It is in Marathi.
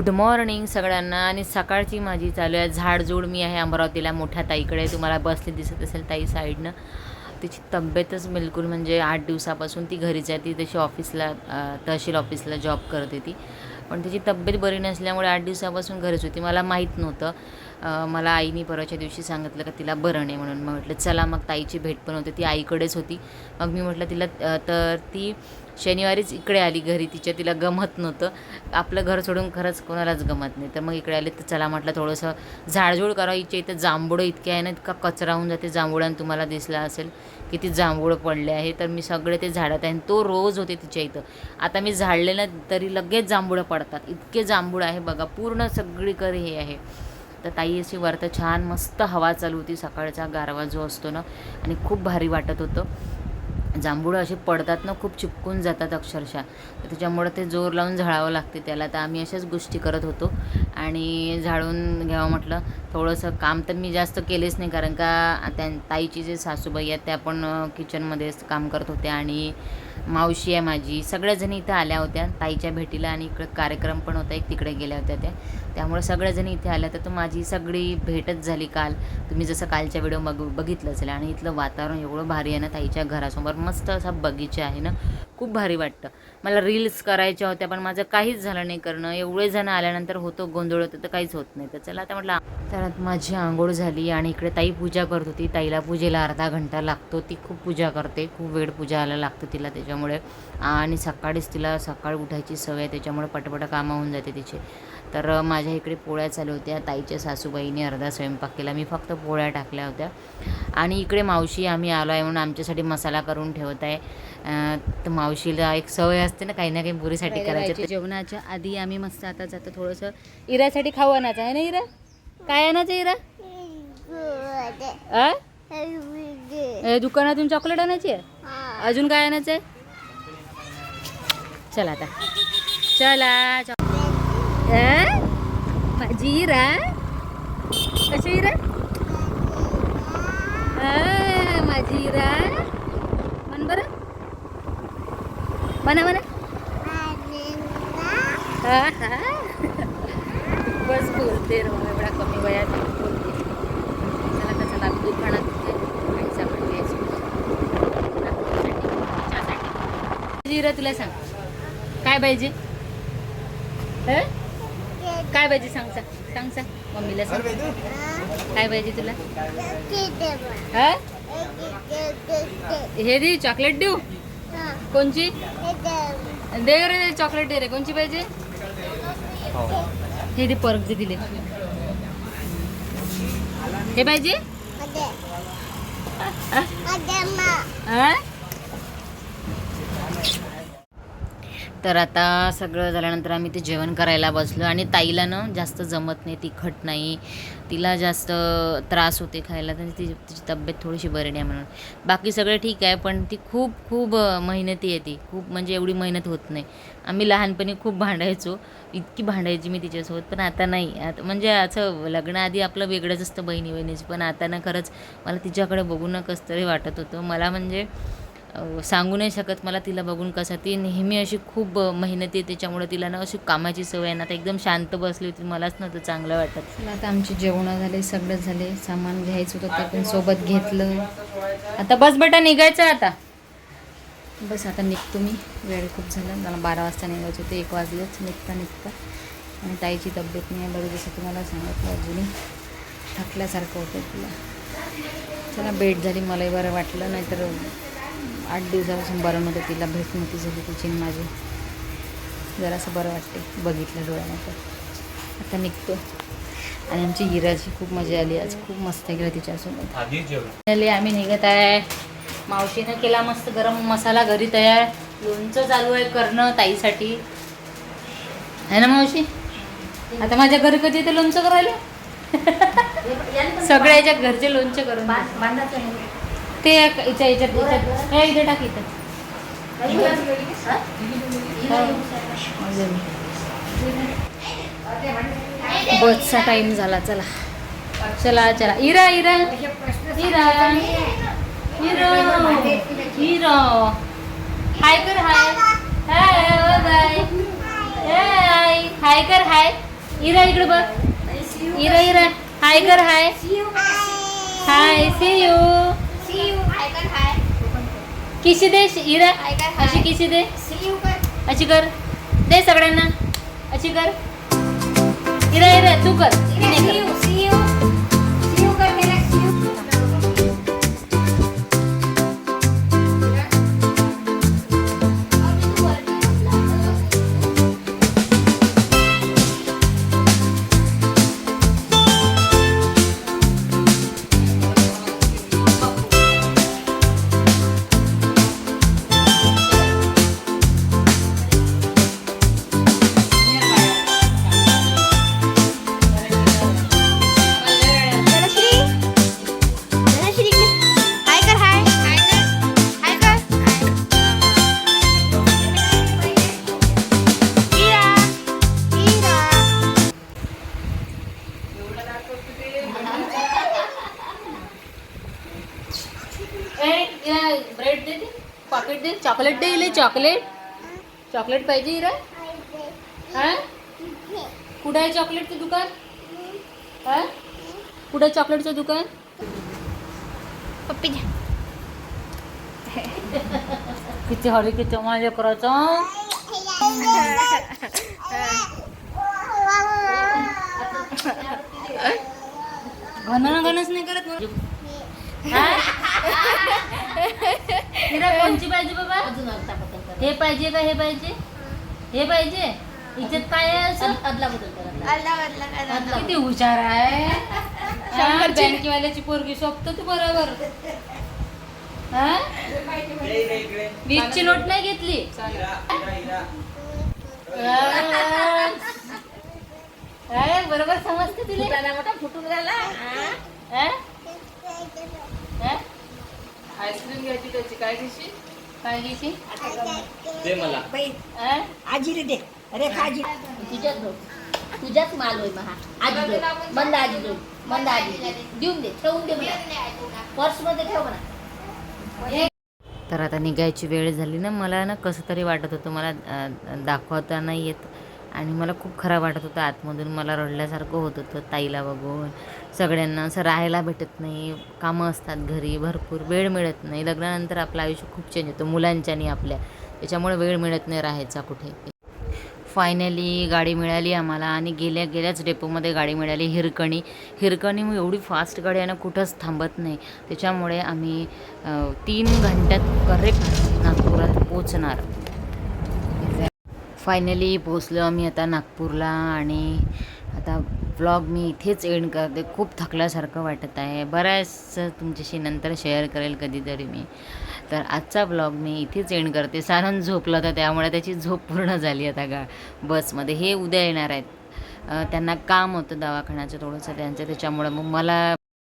गुड मॉर्निंग सगळ्यांना. आणि सकाळची माझी चालू आहे. झाडझूड मी आहे अमरावतीला मोठ्या ताईकडे. तुम्हाला बसली दिसत असेल ताई साईडनं. तिची तब्येतच बिलकुल म्हणजे आठ दिवसापासून ती घरीच आहे. ती तशी ऑफिसला तहसील ऑफिसला जॉब करते ती पण तिची तब्येत बरी नसल्यामुळे आठ दिवसापासून घरीच होती. मला माहीत नव्हतं. मला आईने परवाच्या दिवशी सांगितलं का तिला बरं नाही म्हणून. मग म्हटलं चला मग ताईची भेट पण होती ती आईकडेच होती. मग मी म्हटलं तिला तर ती शनिवारीच इकडे आली घरी तिच्या तिला गमत नव्हतं. आपलं घर सोडून खरंच कोणालाच गमत नाही. तर मग इकडे आले तर चला म्हटलं थोडंसं झाडझूड करावं हिच्या इथं जांभूळं इतके आहे ना इतका कचरा होऊन जाते जांभूळान तुम्हाला दिसला असेल किती जांभूळ पडले आहे. तर मी सगळे ते झाडत आहे आणि तो रोज होते तिच्या इथं. आता मी झाडलेलं तरी लगेच जांभूळं पडतात. इतके जांभूळ आहे बघा पूर्ण सगळीकडे हे आहे. तर ताई अशी वरतं छान मस्त हवा चालू होती सकाळचा गारवा जो असतो ना आणि खूप भारी वाटत होतं. जांभूळं असे पडतात ना खूप चिपकून जातात अक्षरशः. तर त्याच्यामुळं ते जोर लावून झाडावं लागते त्याला. तर आम्ही अशाच गोष्टी करत होतो. आणि झाडून घ्यावं म्हटलं थोडंसं काम तर मी जास्त केलेच नाही कारण का त्या ताईची जे सासूबाई आहेत त्या पण किचनमध्येच काम करत होत्या. आणि मावशी आहे माझी. सगळ्याजणी इथं आल्या होत्या. ताईच्या भेटीला आणि इकडं कार्यक्रम पण होता. एक तिकडे गेल्या होत्या त्या. त्यामुळे सगळ्याजणी इथे आल्या. तर तो माझी सगळी भेटच झाली काल. तुम्ही जसं कालच्या व्हिडिओ बघ बघितलं असेल. आणि इथलं वातावरण एवढं भारी आहे ना ताईच्या घरासमोर. मस्त असा बगीचा आहे ना. खूप भारी वाटतं. मला रील्स करायच्या होत्या पण माझं काहीच झालं नाही करणं. एवढे जण आल्यानंतर होतो गोंधळ होतं तर काहीच होत नाही. तर चला आता म्हटलं तर माझी आंघोळ झाली आणि इकडे ताई पूजा करत होती. ताईला पूजेला अर्धा घंटा लागतो. ती खूप पूजा करते. खूप वेळ पूजाला लागतो तिला त्याच्यामुळे. आणि सकाळीच तिला सकाळ उठायची सवय आहे त्याच्यामुळे पटपट कामं होऊन जाते तिचे. तर माझ्या इकडे पोळ्या चालू होत्या. ताईच्या सासूबाईने अर्धा स्वयंपाक केला. मी फक्त पोळ्या टाकल्या होत्या. आणि इकडे मावशी आम्ही आलो आहे म्हणून आमच्यासाठी मसाला करून ठेवत आहे. तर माव मावशीला एक सवय असते ना काही ना काही पुरीसाठी करायचं. जेवणाच्या आधी आम्ही मस्त आता जातो थोडंसं. इरासाठी खाऊ आणायचं आहे ना इरा? काय आणायचं इरा? दुकानातून चॉकलेट आणायची आहे? अजून काय आणायचं आहे? चला आता. चला? माझी इरा? कशी इरा? माझी इरा म्हण बरं म्हणा म्हणा. बस बोलते रे मला एवढा कमी वयात. बोलते जाऊ. आणि सामान घ्यायचं. चहासाठी. जिरं तुला सांग. काय पाहिजे? हं? काय पाहिजे सांग सांग. सांग सांग. मम्मीला सांग. काय पाहिजे तुला? हा? हे दे चॉकलेट देऊ. कोणची? दे रे चॉकलेट दे रे. कोणची पाहिजे? हे दे परत दे दिले. हे पाहिजे? तर आता सगळं झाल्यानंतर आम्ही ते जेवण करायला बसलो आणि ताईला ना जास्त जमत नाही तिखट नाही. तिला जास्त त्रास होते खायला तर ती तिची तब्येत थोडीशी बरी नाही म्हणून. बाकी सगळं ठीक आहे पण ती खूप खूप मेहनती आहे ती. खूप म्हणजे एवढी मेहनत होत नाही. आम्ही लहानपणी खूप भांडायचो. इतकी भांडायची मी तिच्यासोबत पण आता नाही. आता म्हणजे असं लग्नाआधी आपलं वेगळंच असतं बहिणी बहिणीचं पण आता ना खरंच मला तिच्याकडे बघून कसं तरी वाटत होतं. मला म्हणजे सांगू नाही शकत मला तिला बघून कसं ती नेहमी अशी खूप मेहनती आहे. त्याच्यामुळे तिला ना अशी कामाची सवय आहे ना आता एकदम शांत बसली होती. मलाच ना तर चांगलं वाटत. चला आता आमची जेवणं झाले सगळं झाले. सामान घ्यायचं होतं ते पण सोबत घेतलं. आता बस बेटा निघायचं आता. बस आता निघतो मी. वेळ खूप झाला. मला बारा वाजता निघायचं होतं. एक वाजलेच. निघता निघता. आणि ताईची तब्येत नाही आहे. बरं जसं तुम्हाला सांगितलं अजूनही. थकल्यासारखं होतं तिला. चला भेट झाली. मलाही बरं वाटलं. नाहीतर आठ दिवसापासून बरं नव्हतं तिला भेट नव्हती झाली तिची माझी. जरासं बरं वाटते बघितलं डोळ्यानंतर आता निघतो आणि आमची हिराची खूप मजा आली आज खूप मस्त गेलं तिच्यासोबत. आले आम्ही निघत आहे. मावशीनं केला मस्त गरम मसाला घरी तयार. लोणचं चालू आहे करणं ताईसाठी. आहे ना मावशी? आता माझ्या घरी कधी येते लोणचं करायला? सगळ्या याच्या घरचे लोणचं करून ते याच्या इथं याच्यात याच्यात हे इथे टाक इथं. बसचा टाइम झाला चला. चला चला. Ira Ira. Ira. Hero hero hi कर हाय. हाय हो, बाय. हाय. हाय कर हाय. इरा इकडे बघ. इरा इरा. हाय कर हाय. हाय सी यू किशी दे इरा. अशी किशी दे. अशी कर. दे सगळ्यांना. अशी कर. इरा इरा तू कर. कर. चॉकलेट दे इले चॉकलेट. चॉकलेट पाहिजे इरा हा? कुठं आहे चॉकलेटचं दुकान? हा? कुठं आहे चॉकलेटचं दुकान? किती हरी किती माझ्या करायचं घन घनच नाही करत मग. हा? इरा कोणची पाहिजे बाबा हे पाहिजे का हे पाहिजे? हे पाहिजे? याच्यात काय आहे असं? किती हुशार आहे. हा, बँकेवाल्याची पोरगी सोपत तू बरोबर. हा? वीसची नोट नाही घेतली? हा, बरोबर समजते तुला? मोठा फुटून झाला आईस्क्रीम घ्यायची त्याची काय घेशी काय घेशी दे मला. हा? आजी दे. अरे आजी. तुझ्याच भाऊ तुझ्याच माल होय महा. आजी दो. मंद आजी दो. मंद आजी दो. देऊन दे. ठेवून दे मला. पर्समध्ये ठेव म्हणा. तर आता निघायची वेळ झाली ना मला ना कसं तरी वाटत होतं. मला अं, दाखवता नाही येत. आणि मला खूप खराब वाटत होतं. आतमधून मला रडल्यासारखं होत होतं ताईला बघून. सगळ्यांना असं राहायला भेटत नाही. कामं असतात घरी भरपूर वेळ मिळत नाही. लग्नानंतर आपलं आयुष्य खूप चेंज होतं मुलांच्या आणि आपल्या. त्याच्यामुळे वेळ मिळत नाही राहायचा कुठे फायनली गाडी मिळाली आम्हाला आणि गेल्या गेल्याच डेपोमध्ये गाडी मिळाली हिरकणी. हिरकणी मग एवढी फास्ट गाडी आहे ना कुठंच थांबत नाही. त्याच्यामुळे आम्ही तीन घंट्यात करेक्ट नागपुरात पोचणार फायनली पोचलो आम्ही आता नागपूरला आणि आता ब्लॉग मी इथेच एंड करते. खूप थकल्यासारखं वाटत आहे. बऱ्याचसं तुमच्याशी नंतर शेअर करेल कधीतरी मी. तर आजचा ब्लॉग मी इथेच एंड करते. सारण झोपलं होतं त्यामुळे त्याची झोप पूर्ण झाली आता गा बसमध्ये. हे उद्या येणार आहेत. त्यांना काम होतं दवाखान्याचं थोडंसं त्यांचं त्याच्यामुळं मग मला